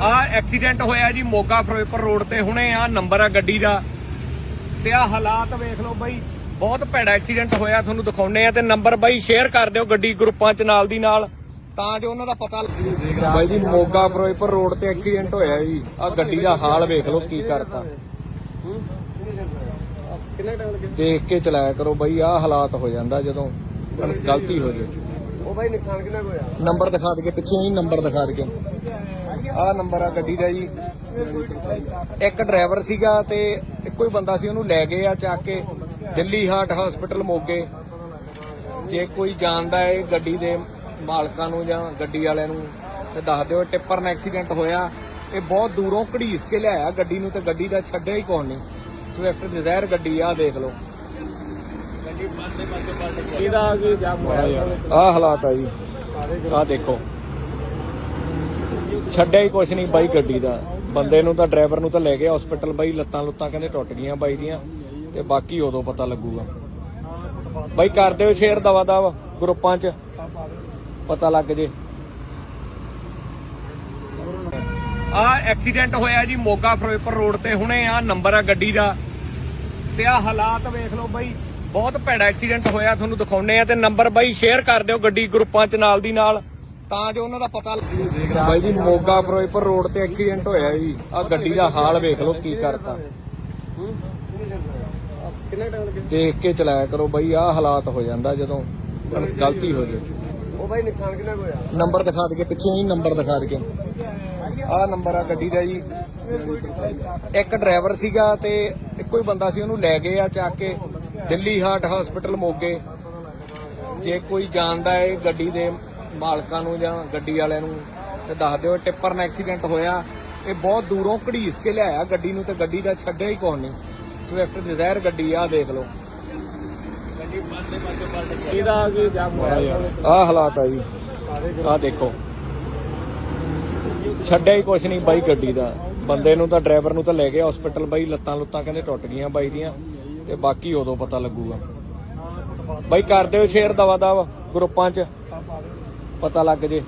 ਆ ਐਕਸੀਡੈਂਟ ਹੋਇਆ ਜੀ ਮੋਗਾ ਫਿਰੋਜ਼ਪੁਰ ਰੋਡ ਤੇ। ਹੁਣੇ ਆ ਨੰਬਰ ਆ ਗੱਡੀ ਦਾ। ਤੇ ਆ ਹਾਲਾਤ ਵੇਖ ਲਓ ਬਾਈ ਬਹੁਤ ਭੈੜਾ ਐਕਸੀਡੈਂਟ ਹੋਇਆ ਤੁਹਾਨੂੰ ਦਿਖਾਉਨੇ ਆ। ਤੇ ਨੰਬਰ ਬਾਈ ਸ਼ੇਅਰ ਕਰ ਦਿਓ ਗੱਡੀ ਗਰੁੱਪਾਂ ਚ ਨਾਲ ਦੀ ਨਾਲ ਤਾਂ ਜੋ ਉਹਨਾਂ ਦਾ ਪਤਾ ਲੱਗੇ ਬਾਈ ਜੀ ਮੋਗਾ ਫਿਰੋਜ਼ਪੁਰ ਰੋਡ ਤੇ ਐਕਸੀਡੈਂਟ ਹੋਇਆ ਜੀ। ਆ ਗੱਡੀ ਦਾ ਹਾਲ ਵੇਖ ਲਓ ਕੀ ਕਰਤਾ। ਦੇਖ ਕੇ ਚਲਾਇਆ ਕਰੋ ਬਾਈ ਆ ਹਾਲਾਤ ਹੋ ਜਾਂਦਾ ਜਦੋਂ ਗਲਤੀ ਹੋ ਜੇ ਉਹ ਬਾਈ ਨੁਕਸਾਨ ਕਿੰਨਾ ਕੁ ਹੋਇਆ? ਨੰਬਰ ਦਿਖਾ ਦਈਏ ਪਿੱਛੇ ਹੀ ਨੰਬਰ ਦਿਖਾ ਦਈਏ। ਆਹ ਨੰਬਰ ਆ ਗੱਡੀ ਦਾ ਜੀ। ਇੱਕ ਡਰਾਈਵਰ ਸੀਗਾ ਤੇ ਇੱਕੋ ਹੀ ਬੰਦਾ ਸੀ ਉਹਨੂੰ ਲੈ ਗਏ ਆ ਚੱਕ ਕੇ ਦਿੱਲੀ ਹਾਰਟ ਹਸਪੀਟਲ ਮੋਗੇ। ਜੇ ਕੋਈ ਜਾਣਦਾ ਹੈ ਗੱਡੀ ਦੇ ਮਾਲਕਾਂ ਨੂੰ ਜਾਂ ਗੱਡੀ ਵਾਲਿਆਂ ਨੂੰ ਤੇ ਦੱਸ ਦਿਓ ਟਿੱਪਰ ਨਾਲ ਐਕਸੀਡੈਂਟ ਹੋਇਆ। ਇਹ ਬਹੁਤ ਦੂਰੋਂ ਘੜੀਸ ਕੇ ਲਿਆਇਆ ਗੱਡੀ ਨੂੰ ਤੇ ਗੱਡੀ ਦਾ ਛੱਡਿਆ ਹੀ ਕੋਣ ਨਹੀਂ। ਸਵਿਫਟ ਡਿਜ਼ਾਇਰ ਗੱਡੀ ਆ ਦੇਖ ਲਓ। ਇਹਦਾ ਆ ਹਾਲਾਤ ਆ ਜੀ। ਆਹ ਦੇਖੋ। ਛੱਡਿਆ ਹੀ ਕੁਛ ਨਹੀਂ ਬਾਈ ਗੱਡੀ ਦਾ। ਬੰਦੇ ਨੂੰ ਤਾਂ, ਡਰਾਈਵਰ ਨੂੰ ਤਾਂ ਲੈ ਗਏ ਹਸਪੀਟਲ ਬਾਈ ਲੱਤਾਂ ਲੁੱਤਾਂ ਕਹਿੰਦੇ ਟੁੱਟ ਗਈਆਂ ਬਾਈ ਦੀਆਂ, ਤੇ ਬਾਕੀ ਉਦੋਂ ਪਤਾ ਲੱਗੂਗਾ। ਬਾਈ ਕਰ ਦਿਓ ਸ਼ੇਅਰ ਦਵਾ ਦਵ ਗਰੁੱਪਾਂ 'ਚ, ਪਤਾ ਲੱਗ ਜੇ। ਆ ਐਕਸੀਡੈਂਟ ਹੋਇਆ ਜੀ ਮੋਗਾ ਫਿਰੋਜ਼ਪੁਰ ਰੋਡ ਤੇ, ਹੁਣੇ ਆ ਨੰਬਰ ਆ ਗੱਡੀ ਦਾ। ਤੇ ਆ ਹਾਲਾਤ ਵੇਖ ਲਓ ਬਾਈ, ਬਹੁਤ ਭੈੜਾ ਐਕਸੀਡੈਂਟ ਹੋਇਆ, ਤੁਹਾਨੂੰ ਦਿਖਾਉਨੇ ਆ, ਤੇ ਨੰਬਰ ਬਾਈ ਸ਼ੇਅਰ ਕਰ ਦਿਓ ਗੱਡੀ ਗਰੁੱਪਾਂ 'ਚ ਨਾਲ ਦੀ ਨਾਲ। ਤਾਂ ਜੋ ਉਹਨਾਂ ਦਾ ਪਤਾ ਲੱਗੇ ਬਾਈ ਜੀ ਮੋਗਾ ਫਿਰੋਜ਼ਪੁਰ ਰੋਡ ਤੇ ਐਕਸੀਡੈਂਟ ਹੋਇਆ ਜੀ। ਆ ਗੱਡੀ ਦਾ ਹਾਲ ਵੇਖ ਲਓ ਕੀ ਕਰਤਾ। ਦੇਖ ਕੇ ਚਲਾਇਆ ਕਰੋ ਬਾਈ ਆ ਹਾਲਾਤ ਹੋ ਜਾਂਦਾ ਜਦੋਂ ਗਲਤੀ ਹੋ ਜੇ। ਉਹ ਬਾਈ ਨੁਕਸਾਨ ਕਿੰਨਾ ਕੁ ਹੋਇਆ? ਨੰਬਰ ਦਿਖਾ ਦਈਏ ਪਿੱਛੇ ਹੀ ਨੰਬਰ ਦਿਖਾ ਦਈਏ। ਆਹ ਨੰਬਰ ਆ ਗੱਡੀ ਦਾ ਜੀ। ਇੱਕ ਡਰਾਈਵਰ ਸੀਗਾ ਤੇ ਇੱਕੋ ਹੀ ਬੰਦਾ ਸੀ ਉਹਨੂੰ ਲੈ ਗਏ ਆ ਚੱਕ ਕੇ ਦਿੱਲੀ ਹਾਰਟ ਹਸਪੀਟਲ ਮੋਗੇ। ਜੇ ਕੋਈ ਜਾਣਦਾ ਹੈ ਗੱਡੀ ਦੇ ਮਾਲਕਾਂ ਨੂੰ ਜਾਂ ਗੱਡੀ ਵਾਲਿਆਂ ਨੂੰ ਤੇ ਦੱਸ ਦਿਓ ਟਿੱਪਰ ਨਾਲ ਐਕਸੀਡੈਂਟ ਹੋਇਆ। ਇਹ ਬਹੁਤ ਦੂਰੋਂ ਘੜੀਸ ਕੇ ਲਿਆਇਆ ਗੱਡੀ ਨੂੰ ਤੇ ਗੱਡੀ ਦਾ ਛੱਡਿਆ ਹੀ ਕੋਣ ਨਹੀਂ। ਸਵਿਫਟ ਡਿਜ਼ਾਇਰ ਗੱਡੀ ਆ ਦੇਖ ਲਓ। ਇਹਦਾ ਆ ਆਹ ਹਾਲਾਤ ਆ ਜੀ। ਆਹ ਦੇਖੋ। ਛੱਡਿਆ ਹੀ ਕੁਛ ਨਹੀਂ ਬਾਈ ਗੱਡੀ ਦਾ। ਬੰਦੇ ਨੂੰ ਤਾਂ ਡਰਾਈਵਰ ਨੂੰ ਤਾਂ ਲੈ ਗਏ ਹਸਪੀਟਲ ਬਾਈ ਲੱਤਾਂ ਲੁੱਤਾਂ ਕਹਿੰਦੇ ਟੁੱਟ ਗਈਆਂ ਬਾਈ ਦੀਆਂ। ਤੇ ਬਾਕੀ ਉਦੋਂ ਪਤਾ ਲੱਗੂਗਾ। ਬਾਈ ਕਰ ਦਿਓ ਸ਼ੇਅਰ ਦਵਾ ਦਵ ਗਰੁੱਪਾਂ 'ਚ। ਪਤਾ ਲੱਗ ਜੇ।